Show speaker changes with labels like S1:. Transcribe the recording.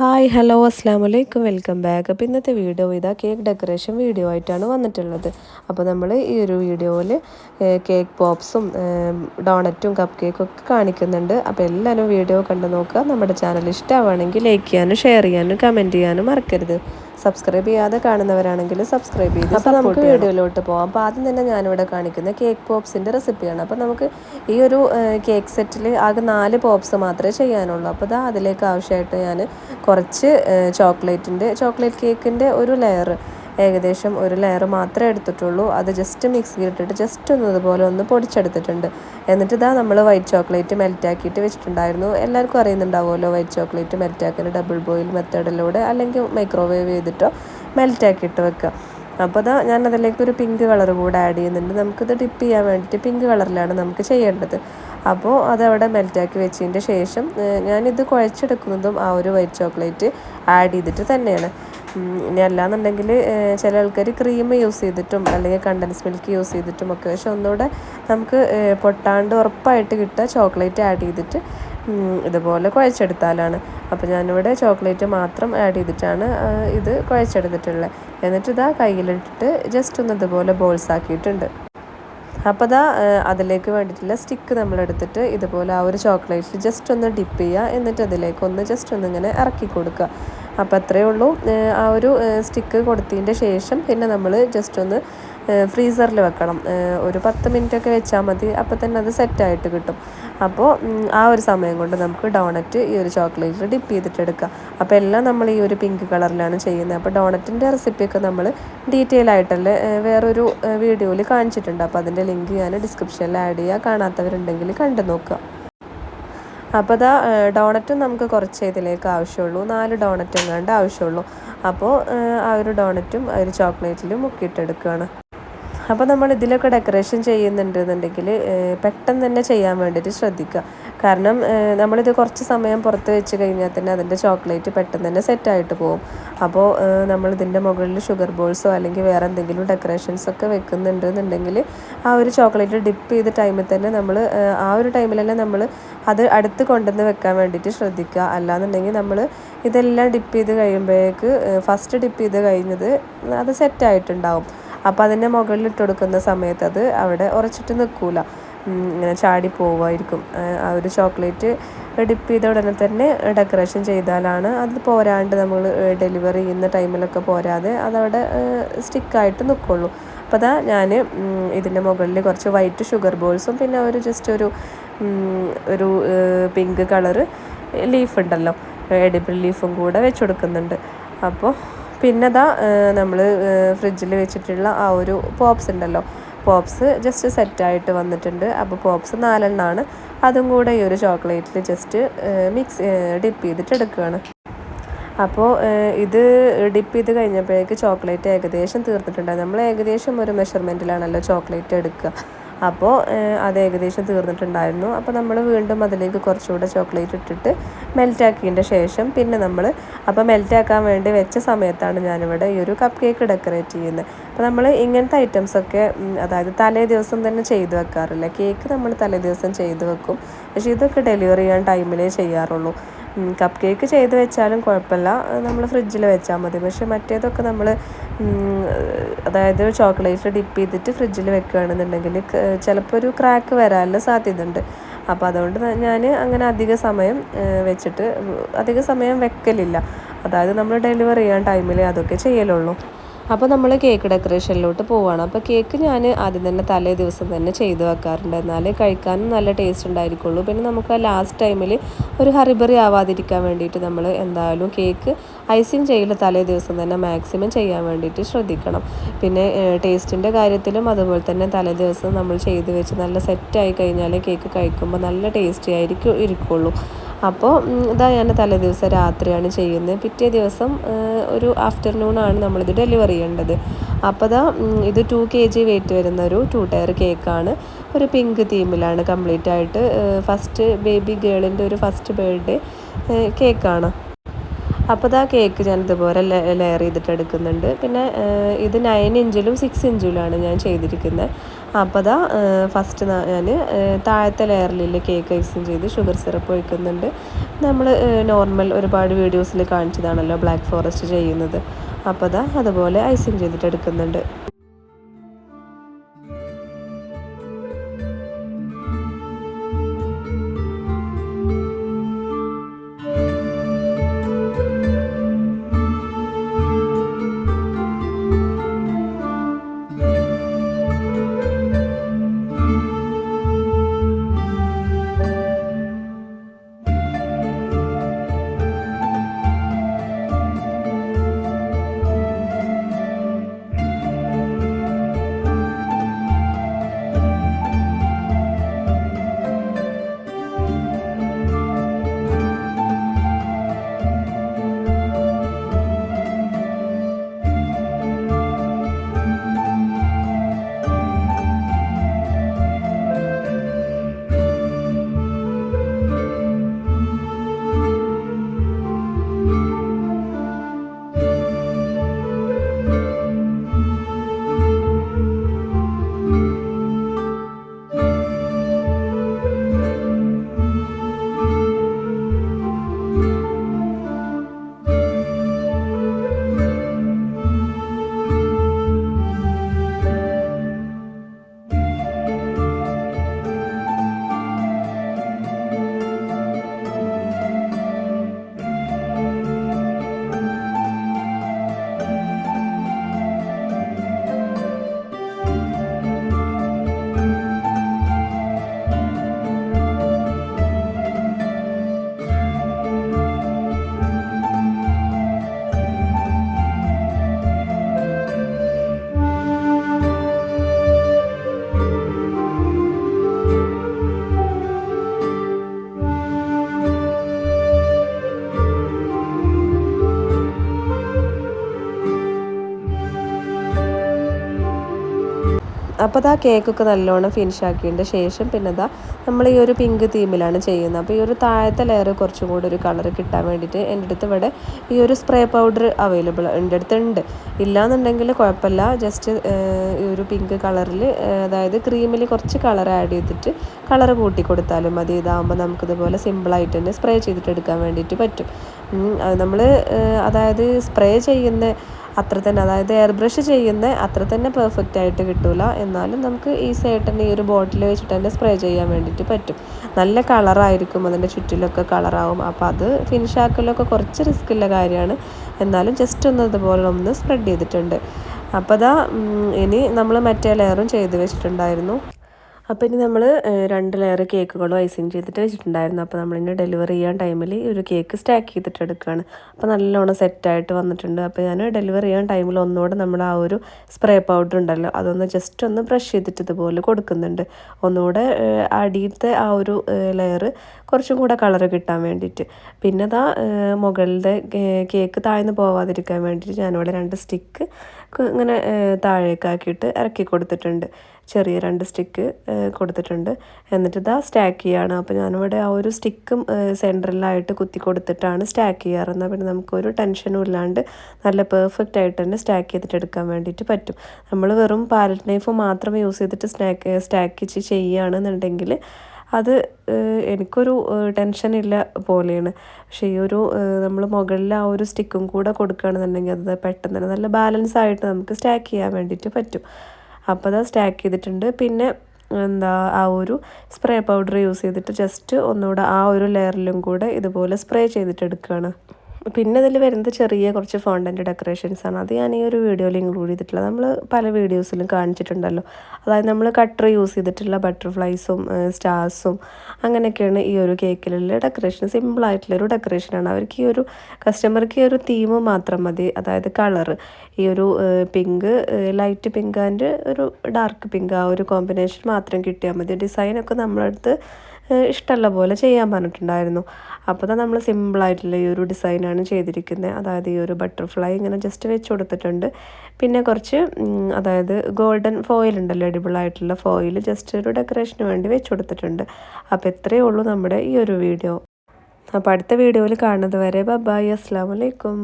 S1: Hi hello അസ്സാം വലൈക്കും welcome back. അപ്പോൾ ഇന്നത്തെ വീഡിയോ ഇതാ കേക്ക് ഡെക്കറേഷൻ വീഡിയോ ആയിട്ടാണ് വന്നിട്ടുള്ളത്. അപ്പോൾ നമ്മൾ ഈ ഒരു വീഡിയോയിൽ കേക്ക് പോപ്സും ഡോണറ്റും കപ്പ് കേക്കും ഒക്കെ കാണിക്കുന്നുണ്ട്. അപ്പോൾ എല്ലാവരും വീഡിയോ കണ്ടു നോക്കുക. നമ്മുടെ ചാനൽ ഇഷ്ടമാണെങ്കിൽ ലൈക്ക് ചെയ്യാനും ഷെയർ ചെയ്യാനും കമന്റ് ചെയ്യാനും മറക്കരുത്. സബ്സ്ക്രൈബ് ചെയ്യാതെ കാണുന്നവരാണെങ്കിൽ സബ്സ്ക്രൈബ് ചെയ്ത് അപ്പോൾ നമുക്ക് വീഡിയോയിലോട്ട് പോകാം അപ്പോൾ ആദ്യം തന്നെ ഞാനിവിടെ കാണിക്കുന്ന കേക്ക് പോപ്സിന്റെ റെസിപ്പിയാണ് അപ്പോൾ നമുക്ക് ഈ ഒരു കേക്ക് സെറ്റിൽ ആകെ നാല് പോപ്സ് മാത്രമേ ചെയ്യാനുള്ളൂ. അപ്പോൾ ഇതാ അതിലേക്ക് ആവശ്യമായിട്ട് ഞാൻ കുറച്ച് ചോക്ലേറ്റിന്റെ ചോക്ലേറ്റ് കേക്കിന്റെ ഒരു ലെയർ ഏകദേശം ഒരു ലെയർ മാത്രമേ എടുത്തിട്ടുള്ളൂ. അത് ജസ്റ്റ് മിക്സിയിൽ ഇട്ടിട്ട് ജസ്റ്റ് ഒന്ന് ഇതുപോലെ ഒന്ന് പൊടിച്ചെടുത്തിട്ടുണ്ട്. എന്നിട്ട് ഇതാ നമ്മൾ വൈറ്റ് ചോക്ലേറ്റ് മെൽറ്റാക്കിയിട്ട് വെച്ചിട്ടുണ്ടായിരുന്നു. എല്ലാവർക്കും അറിയുന്നുണ്ടാവുമല്ലോ വൈറ്റ് ചോക്ലേറ്റ് മെൽറ്റ് ആക്കുന്ന ഡബിൾ ബോയിൽ മെത്തേഡിലൂടെ അല്ലെങ്കിൽ മൈക്രോവേവ് ചെയ്തിട്ടോ മെൽറ്റാക്കിയിട്ട് വെക്കുക അപ്പോൾ അതാ ഞാൻ അതിലേക്ക് ഒരു പിങ്ക് കളർ കൂടെ ആഡ് ചെയ്യുന്നുണ്ട്. നമുക്കിത് ഡിപ്പ് ചെയ്യാൻ വേണ്ടിയിട്ട് പിങ്ക് കളറിലാണ് നമുക്ക് ചെയ്യേണ്ടത്. അപ്പോൾ അതവിടെ മെൽറ്റാക്കി വെച്ചതിന്റെ ശേഷം ഞാനിത് കുഴച്ചെടുക്കുന്നതും ആ ഒരു വൈറ്റ് ചോക്ലേറ്റ് ആഡ് ചെയ്തിട്ട് തന്നെയാണ്. ഇനി അല്ലാന്നുണ്ടെങ്കിൽ ചില ആൾക്കാർ ക്രീം യൂസ് ചെയ്തിട്ടും അല്ലെങ്കിൽ കണ്ടൻസ് മിൽക്ക് യൂസ് ചെയ്തിട്ടും ഒക്കെ. പക്ഷെ ഒന്നുകൂടെ നമുക്ക് പൊട്ടാണ്ട് ഉറപ്പായിട്ട് കിട്ടുക ചോക്ലേറ്റ് ആഡ് ചെയ്തിട്ട് ഇതുപോലെ കുഴച്ചെടുത്താലാണ്. അപ്പോൾ ഞാനിവിടെ ചോക്ലേറ്റ് മാത്രം ആഡ് ചെയ്തിട്ടാണ് ഇത് കുഴച്ചെടുത്തിട്ടുള്ളത് എന്നിട്ട് ഇതാ കയ്യിലിട്ടിട്ട് ജസ്റ്റ് ഒന്ന് ഇതുപോലെ ബോൾസ് ആക്കിയിട്ടുണ്ട്. അപ്പോൾ അതാ അതിലേക്ക് വേണ്ടിയിട്ടുള്ള സ്റ്റിക്ക് നമ്മൾ എടുത്തിട്ട് ഇതുപോലെ ആ ഒരു ചോക്ലേറ്റിൽ ജസ്റ്റ് ഒന്ന് ഡിപ്പ് ചെയ്യുക. എന്നിട്ട് അതിലേക്ക് ഒന്ന് ജസ്റ്റ് ഒന്ന് ഇങ്ങനെ ഇറക്കി കൊടുക്കുക. അപ്പോൾ അത്രയേ ഉള്ളൂ. ആ ഒരു സ്റ്റിക്ക് കൊടുത്തതിന്റെ ശേഷം പിന്നെ നമ്മൾ ജസ്റ്റ് ഒന്ന് ഫ്രീസറിൽ വെക്കണം. ഒരു പത്ത് മിനിറ്റ് ഒക്കെ വെച്ചാൽ മതി. അപ്പോൾ തന്നെ അത് സെറ്റായിട്ട് കിട്ടും. അപ്പോൾ ആ ഒരു സമയം കൊണ്ട് നമുക്ക് ഡോണറ്റ് ഈ ഒരു ചോക്ലേറ്റിൽ ഡിപ്പ് ചെയ്തിട്ട് എടുക്കുക അപ്പോൾ എല്ലാം നമ്മൾ ഈ ഒരു പിങ്ക് കളറിലാണ് ചെയ്യുന്നത്. അപ്പോൾ ഡോണറ്റിന്റെ റെസിപ്പിയൊക്കെ നമ്മൾ ഡീറ്റെയിൽ ആയിട്ടല്ലേ വേറൊരു വീഡിയോയിൽ കാണിച്ചിട്ടുണ്ട്. അപ്പോൾ അതിന്റെ ലിങ്ക് ഞാൻ ഡിസ്ക്രിപ്ഷനിൽ ആഡ് ചെയ്യുക കാണാത്തവരുണ്ടെങ്കിൽ കണ്ടു നോക്കുക അപ്പോൾ അതാ ഡോണറ്റും നമുക്ക് കുറച്ച് ഇതിലേക്ക് ആവശ്യമുള്ളൂ. നാല് ഡോണറ്റും കണ്ട് ആവശ്യമുള്ളൂ. അപ്പോൾ ആ ഒരു ഡോണറ്റും ആ ഒരു ചോക്ലേറ്റിലും മുക്കിയിട്ടെടുക്കുകയാണ് അപ്പോൾ നമ്മൾ ഇതിലൊക്കെ ഡെക്കറേഷൻ ചെയ്യുന്നുണ്ടെന്നുണ്ടെങ്കിൽ പെട്ടെന്ന് തന്നെ ചെയ്യാൻ വേണ്ടിയിട്ട് ശ്രദ്ധിക്കുക. കാരണം നമ്മളിത് കുറച്ച് സമയം പുറത്ത് വെച്ച് കഴിഞ്ഞാൽ തന്നെ അതിന്റെ ചോക്ലേറ്റ് പെട്ടെന്ന് തന്നെ സെറ്റായിട്ട് പോകും. അപ്പോൾ നമ്മൾ ഇതിന്റെ മുകളിൽ ഷുഗർ ബോൾസോ അല്ലെങ്കിൽ വേറെ എന്തെങ്കിലും ഡെക്കറേഷൻസ് ഒക്കെ വെക്കുന്നുണ്ടെന്നുണ്ടെങ്കിൽ ആ ഒരു ചോക്ലേറ്റ് ഡിപ്പ് ചെയ്ത ടൈമിൽ തന്നെ നമ്മൾ ആ ഒരു ടൈമിൽ തന്നെ നമ്മൾ അത് അടുത്ത് കൊണ്ടുവന്ന് വെക്കാൻ വേണ്ടിയിട്ട് ശ്രദ്ധിക്കുക. അല്ലാന്നുണ്ടെങ്കിൽ നമ്മൾ ഇതെല്ലാം ഡിപ്പ് ചെയ്ത് കഴിയുമ്പോഴേക്ക് ഫസ്റ്റ് ഡിപ്പ് ചെയ്ത് കഴിഞ്ഞത് അത് സെറ്റായിട്ടുണ്ടാവും അപ്പോൾ അതിന്റെ മുകളിൽ ഇട്ട് കൊടുക്കുന്ന സമയത്ത് അത് അവിടെ ഉറച്ചിട്ട് നിൽക്കൂല. ഇങ്ങനെ ചാടി പോവുമായിരിക്കും ആ ഒരു ചോക്ലേറ്റ് ഡിപ്പ് ചെയ്ത ഉടനെ തന്നെ ഡെക്കറേഷൻ ചെയ്താലാണ് അത് പോരാണ്ട് നമ്മൾ ഡെലിവറി ചെയ്യുന്ന ടൈമിലൊക്കെ പോരാതെ അതവിടെ സ്റ്റിക്കായിട്ട് നിൽക്കുള്ളൂ. അപ്പോൾ അതാ ഞാൻ ഇതിന്റെ മുകളിൽ കുറച്ച് വൈറ്റ് ഷുഗർ ബോൾസും പിന്നെ ഒരു ജസ്റ്റ് ഒരു ഒരു പിങ്ക് കളറ് ലീഫ് ഉണ്ടല്ലോ. എഡിബിൾ ലീഫും കൂടെ വെച്ച് കൊടുക്കുന്നുണ്ട്. അപ്പോൾ പിന്നെ ഇതാ നമ്മൾ ഫ്രിഡ്ജിൽ വെച്ചിട്ടുള്ള ആ ഒരു പോപ്സ് ഉണ്ടല്ലോ. പോപ്സ് ജസ്റ്റ് സെറ്റായിട്ട് വന്നിട്ടുണ്ട്. അപ്പോൾ പോപ്സ് നാലെണ്ണമാണ് അതും കൂടെ ഈ ഒരു ചോക്ലേറ്റിൽ ജസ്റ്റ് മിക്സ് ഡിപ്പ് ചെയ്തിട്ട് എടുക്കുകയാണ് അപ്പോൾ ഇത് ഡിപ്പ് ചെയ്ത് കഴിഞ്ഞപ്പോഴേക്ക് ചോക്ലേറ്റ് ഏകദേശം തീർന്നിട്ടുണ്ട് നമ്മൾ ഏകദേശം ഒരു മെഷർമെന്റിലാണല്ലോ ചോക്ലേറ്റ് എടുക്കുക. അപ്പോൾ അത് ഏകദേശം തീർന്നിട്ടുണ്ടായിരുന്നു. അപ്പോൾ നമ്മൾ വീണ്ടും അതിലേക്ക് കുറച്ചുകൂടെ ചോക്ലേറ്റ് ഇട്ടിട്ട് മെൽറ്റാക്കിയതിന്റെ ശേഷം പിന്നെ നമ്മൾ അപ്പോൾ മെൽറ്റാക്കാൻ വേണ്ടി വെച്ച സമയത്താണ് ഞാനിവിടെ ഈ ഒരു കപ്പ് കേക്ക് ഡെക്കറേറ്റ് ചെയ്യുന്നത്. അപ്പോൾ നമ്മൾ ഇങ്ങനത്തെ ഐറ്റംസൊക്കെ അതായത് തലേ ദിവസം തന്നെ ചെയ്തു വെക്കാറില്ല? കേക്ക് നമ്മൾ തലേ ദിവസം ചെയ്തു വെക്കും. പക്ഷേ ഇതൊക്കെ ഡെലിവറി ചെയ്യാൻ ടൈമിലേ ചെയ്യാറുള്ളൂ. കപ്പ് കേക്ക് ചെയ്ത് വെച്ചാലും കുഴപ്പമില്ല. നമ്മൾ ഫ്രിഡ്ജിൽ വെച്ചാൽ മതി. പക്ഷേ മറ്റേതൊക്കെ നമ്മൾ അതായത് ചോക്ലേറ്റ് ഡിപ്പ് ചെയ്തിട്ട് ഫ്രിഡ്ജിൽ വെക്കുകയാണെന്നുണ്ടെങ്കിൽ ചിലപ്പോൾ ഒരു ക്രാക്ക് വരാനുള്ള സാധ്യത ഉണ്ട് അപ്പോൾ അതുകൊണ്ട് ഞാൻ അങ്ങനെ അധിക സമയം വെച്ചിട്ട് അധിക സമയം വെക്കലില്ല. അതായത് നമ്മൾ ഡെലിവറി ചെയ്യാൻ ടൈമിൽ അതൊക്കെ ചെയ്യലുള്ളൂ. അപ്പോൾ നമ്മൾ കേക്ക് ഡെക്കറേഷനിലോട്ട് പോവുകയാണ് അപ്പോൾ കേക്ക് ഞാൻ ആദ്യം തന്നെ തലേ ദിവസം തന്നെ ചെയ്ത് വെക്കാറുണ്ട്. എന്നാലേ കഴിക്കാനും നല്ല ടേസ്റ്റ് ഉണ്ടായിരിക്കുള്ളൂ. പിന്നെ നമുക്ക് ലാസ്റ്റ് ടൈമിൽ ഒരു ഹറിബറി ആവാതിരിക്കാൻ വേണ്ടിയിട്ട് നമ്മൾ എന്തായാലും കേക്ക് ഐസിങ് ചെയ്യൽ തലേ ദിവസം തന്നെ മാക്സിമം ചെയ്യാൻ വേണ്ടിയിട്ട് ശ്രദ്ധിക്കണം. പിന്നെ ടേസ്റ്റിന്റെ കാര്യത്തിലും അതുപോലെ തന്നെ തലേ ദിവസം നമ്മൾ ചെയ്ത് വെച്ച് നല്ല സെറ്റായി കഴിഞ്ഞാൽ കേക്ക് കഴിക്കുമ്പോൾ നല്ല ടേസ്റ്റി ആയിരിക്കും ഇരിക്കുള്ളൂ. അപ്പോൾ ഇതാ ഞാൻ തലേ ദിവസം രാത്രിയാണ് ചെയ്യുന്നത്. പിറ്റേ ദിവസം ഒരു ആഫ്റ്റർനൂൺ ആഫ്റ്റർനൂണാണ് നമ്മളിത് ഡെലിവറി ചെയ്യേണ്ടത്. അപ്പോൾ ഇതാ ഇത് ടു കെ ജി വെയിറ്റ് വരുന്ന ഒരു ടു ടയർ കേക്കാണ് ഒരു പിങ്ക് തീമിലാണ് കംപ്ലീറ്റ് ആയിട്ട് ഫസ്റ്റ് ബേബി ഗേളിന്റെ ഒരു ഫസ്റ്റ് ബർത്ത്ഡേ കേക്കാണ് അപ്പോൾ ഇതാ കേക്ക് ഞാൻ ഇതുപോലെ ലെയർ ചെയ്തിട്ട് എടുക്കുന്നുണ്ട്. പിന്നെ ഇത് നയൻ ഇഞ്ചിലും സിക്സ് ഇഞ്ചിലുമാണ് ഞാൻ ചെയ്തിരിക്കുന്നത്. അപ്പോൾ ദാ ഫസ്റ്റ് ഞാൻ താഴത്തെ ലെയറിലുള്ള കേക്ക് ഐസിങ് ചെയ്ത് ഷുഗർ സിറപ്പ് ഒഴിക്കുന്നുണ്ട്. നമ്മൾ നോർമൽ ഒരുപാട് വീഡിയോസിൽ കാണിച്ചതാണല്ലോ ബ്ലാക്ക് ഫോറസ്റ്റ് ചെയ്യുന്നത്. അപ്പോൾ അതാ അതുപോലെ ഐസിങ് ചെയ്തിട്ട് എടുക്കുന്നുണ്ട് അപ്പോൾ അതാ കേക്കൊക്കെ നല്ലോണം ഫിനിഷ് ആക്കിയതിന്റെ ശേഷം പിന്നെ അതാ നമ്മൾ ഈ ഒരു പിങ്ക് തീമിലാണ് ചെയ്യുന്നത്. അപ്പോൾ ഈ ഒരു താഴത്തെ ലെയർ കുറച്ചും കൂടി ഒരു കളർ കിട്ടാൻ വേണ്ടിയിട്ട് എന്റെ അടുത്ത് ഇവിടെ ഈ ഒരു സ്പ്രേ പൗഡർ അവൈലബിൾ എന്റെ അടുത്ത് ഉണ്ട് ഇല്ലാന്നുണ്ടെങ്കിൽ കുഴപ്പമില്ല. ജസ്റ്റ് ഈ ഒരു പിങ്ക് കളറിൽ അതായത് ക്രീമിൽ കുറച്ച് കളർ ആഡ് ചെയ്തിട്ട് കളർ കൂട്ടി കൊടുത്താലും മതി. ഇതാകുമ്പോൾ നമുക്കിതുപോലെ സിമ്പിളായിട്ട് തന്നെ സ്പ്രേ ചെയ്തിട്ട് എടുക്കാൻ വേണ്ടിയിട്ട് പറ്റും. നമ്മൾ അതായത് സ്പ്രേ ചെയ്യുന്ന അത്ര തന്നെ അതായത് എയർ ബ്രഷ് ചെയ്യുന്ന അത്ര തന്നെ പെർഫെക്റ്റ് ആയിട്ട് കിട്ടില്ല എന്നാലും നമുക്ക് ഈസി ആയിട്ട് തന്നെ ഈ ഒരു ബോട്ടിൽ വെച്ചിട്ട് തന്നെ സ്പ്രേ ചെയ്യാൻ വേണ്ടിയിട്ട് പറ്റും. നല്ല കളറായിരിക്കും അതിന്റെ ചുറ്റിലൊക്കെ കളറാവും. അപ്പോൾ അത് ഫിനിഷ് ആക്കലൊക്കെ കുറച്ച് റിസ്ക് ഉള്ള കാര്യമാണ്. എന്നാലും ജസ്റ്റ് ഒന്ന് ഇതുപോലെ ഒന്ന് സ്പ്രെഡ് ചെയ്തിട്ടുണ്ട്. അപ്പോൾ അതാ ഇനി നമ്മൾ മറ്റേ ലെയറും ചെയ്ത് വെച്ചിട്ടുണ്ടായിരുന്നു. അപ്പോൾ ഇനി നമ്മൾ രണ്ട് ലെയർ കേക്കുകളും ഐസിങ് ചെയ്തിട്ട് വെച്ചിട്ടുണ്ടായിരുന്നു. അപ്പോൾ നമ്മൾ നമ്മളിനി ഡെലിവറി ചെയ്യാൻ ടൈമിൽ ഒരു കേക്ക് സ്റ്റാക്ക് ചെയ്തിട്ട് എടുക്കുകയാണ് അപ്പോൾ നല്ലോണം സെറ്റായിട്ട് വന്നിട്ടുണ്ട്. അപ്പോൾ ഞാൻ ഡെലിവറി ചെയ്യാൻ ടൈമിൽ ഒന്നുകൂടെ നമ്മൾ ആ ഒരു സ്പ്രേ പൗഡർ ഉണ്ടല്ലോ അതൊന്ന് ജസ്റ്റ് ഒന്ന് ബ്രഷ് ചെയ്തിട്ട് ഇതുപോലെ കൊടുക്കുന്നുണ്ട്. ഒന്നുകൂടെ അടിയിലത്തെ ആ ഒരു ലെയർ കുറച്ചും കൂടെ കളർ കിട്ടാൻ വേണ്ടിയിട്ട്. പിന്നെ അതാ മുകളിലെ കേക്ക് താഴ്ന്നു പോവാതിരിക്കാൻ വേണ്ടിയിട്ട് ഞാനിവിടെ രണ്ട് സ്റ്റിക്ക് ഇങ്ങനെ താഴേക്കാക്കിയിട്ട് ഇറക്കി കൊടുത്തിട്ടുണ്ട്. ചെറിയ രണ്ട് സ്റ്റിക്ക് കൊടുത്തിട്ടുണ്ട്. എന്നിട്ട് ഇതാ സ്റ്റാക്ക് ചെയ്യുകയാണ് അപ്പോൾ ഞാനിവിടെ ആ ഒരു സ്റ്റിക്കും സെന്ററിലായിട്ട് കുത്തി കൊടുത്തിട്ടാണ് സ്റ്റാക്ക് ചെയ്യാറ്. എന്നാൽ പിന്നെ നമുക്കൊരു ടെൻഷനും ഇല്ലാണ്ട് നല്ല പെർഫെക്റ്റ് ആയിട്ട് തന്നെ സ്റ്റാക്ക് ചെയ്തിട്ട് എടുക്കാൻ വേണ്ടിയിട്ട് പറ്റും. നമ്മൾ വെറും പാലറ്റ് നൈഫ് മാത്രം യൂസ് ചെയ്തിട്ട് സ്നാക്ക് സ്റ്റാക്ക് ചെയ്യുകയാണെന്നുണ്ടെങ്കിൽ അത് എനിക്കൊരു ടെൻഷൻ ഇല്ല പോലെയാണ്. പക്ഷേ ഈ ഒരു നമ്മൾ മുകളിൽ ആ ഒരു സ്റ്റിക്കും കൂടെ കൊടുക്കുകയാണെന്നുണ്ടെങ്കിൽ അത് പെട്ടെന്ന് തന്നെ നല്ല ബാലൻസ് ആയിട്ട് നമുക്ക് സ്റ്റാക്ക് ചെയ്യാൻ വേണ്ടിയിട്ട് പറ്റും. അപ്പോൾ അത് സ്റ്റാക്ക് ചെയ്തിട്ടുണ്ട്. പിന്നെ എന്താ ആ ഒരു സ്പ്രേ പൗഡർ യൂസ് ചെയ്തിട്ട് ജസ്റ്റ് ഒന്നുകൂടെ ആ ഒരു ലെയറിലും കൂടെ ഇതുപോലെ സ്പ്രേ ചെയ്തിട്ട് എടുക്കുകയാണ് പിന്നെ ഇതിൽ വരുന്നത് ചെറിയ കുറച്ച് ഫോണ്ടന്റ് ഡെക്കറേഷൻസ് ആണ്. അത് ഞാൻ ഈ ഒരു വീഡിയോയിൽ ഇൻക്ലൂഡ് ചെയ്തിട്ടുള്ളത്. നമ്മൾ പല വീഡിയോസിലും കാണിച്ചിട്ടുണ്ടല്ലോ. അതായത് നമ്മൾ കട്ടർ യൂസ് ചെയ്തിട്ടുള്ള ബട്ടർഫ്ലൈസും സ്റ്റാർസും അങ്ങനെയൊക്കെയാണ് ഈ ഒരു കേക്കിലുള്ള ഡെക്കറേഷൻ സിമ്പിളായിട്ടുള്ളൊരു ഡെക്കറേഷനാണ് അവർക്ക് ഈ ഒരു കസ്റ്റമർക്ക് ഈ ഒരു തീം മാത്രം മതി. അതായത് കളർ ഈ ഒരു പിങ്ക് ലൈറ്റ് പിങ്ക് ആൻഡ് ഒരു ഡാർക്ക് പിങ്ക് ആ ഒരു കോമ്പിനേഷൻ മാത്രം കിട്ടിയാൽ മതി. ഡിസൈനൊക്കെ നമ്മളടുത്ത് ഇഷ്ടമുള്ള പോലെ ചെയ്യാൻ പറഞ്ഞിട്ടുണ്ടായിരുന്നു. അപ്പോൾ തന്നെ നമ്മൾ സിമ്പിളായിട്ടുള്ള ഈ ഒരു ഡിസൈനാണ് ചെയ്തിരിക്കുന്നത്. അതായത് ഈ ഒരു ബട്ടർഫ്ലൈ ഇങ്ങനെ ജസ്റ്റ് വെച്ച് കൊടുത്തിട്ടുണ്ട്. പിന്നെ കുറച്ച് അതായത് ഗോൾഡൻ ഫോയിൽ ഉണ്ടല്ലോ എഡിബിളായിട്ടുള്ള ഫോയിൽ ജസ്റ്റ് ഒരു ഡെക്കറേഷന് വേണ്ടി വെച്ച് കൊടുത്തിട്ടുണ്ട്. അപ്പോൾ ഇത്രയേ ഉള്ളൂ നമ്മുടെ ഈ ഒരു വീഡിയോ അപ്പോൾ അടുത്ത വീഡിയോയിൽ കാണുന്നത് വരെ ബൈ അസ്സാം വലൈക്കും